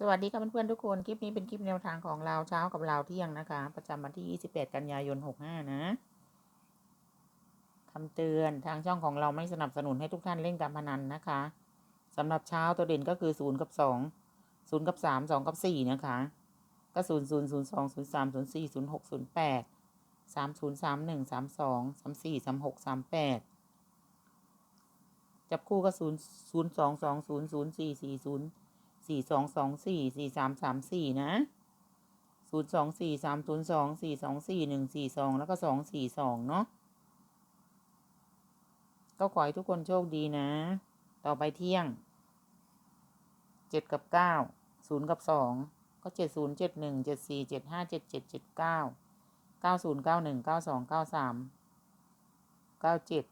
สวัสดีค่ะเพื่อนๆทุกคน คลิปนี้เป็นคลิปแนวทางของเราเช้ากับเราเที่ยงนะคะ ประจำวันที่ 28 กันยายน 65 นะคำเตือนทางช่องของเราไม่สนับสนุนให้ทุกท่านเล่นการพนันนะคะสำหรับเช้าตัวเด่นก็คือ 0 กับ 2 0 กับ 3 2 กับ 4 นะคะ ก็ 0 0 0 2 0 3 0 4 0 6 0 8 3 0 3 1 3 2 3 4 3 6 3 8 จับคู่ก็ 0 0 2 2 0 0 4 4 0 สี่สองสองสี่สี่สามสามสี่นะศูนย์สองสี่สามศูนย์สองสี่สองสี่หนึ่งสี่สองแล้วก็สองสี่สองเนาะก็ขอให้ทุกคนโชคดีนะ ต่อไปเที่ยงเจ็ดกับเก้าศูนย์กับสองก็เจ็ดศูนย์เจ็ดหนึ่งเจ็ดสี่เจ็ดห้าเจ็ดเจ็ดเจ็ดเก้าเก้าศูนย์เก้าหนึ่งเก้าสองเก้าสามเก้าเจ็ด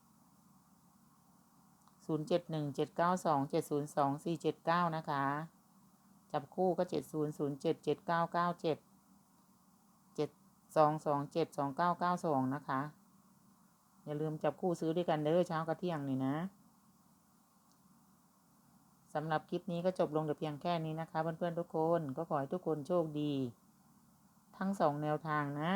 ศูนย์เจ็ดหนึ่งเจ็ดเก้าสองเจ็ดศูนย์สองสี่เจ็ดเก้านะคะ จับคู่ก็เจ็ดศูนย์ศูนย์เจ็ดเจ็ดเก้าเก้าเจ็ดเจ็ดสองสองเจ็ดสองเก้าเก้าสองนะคะ อย่าลืมจับคู่ซื้อด้วยกันเด้อเช้ากับเที่ยงนี่นะสำหรับคลิปนี้ก็จบลงแต่เพียงแค่นี้นะคะ เพื่อนๆทุกคนก็ขอให้ทุกคนโชคดี ทั้งสองแนวทางนะ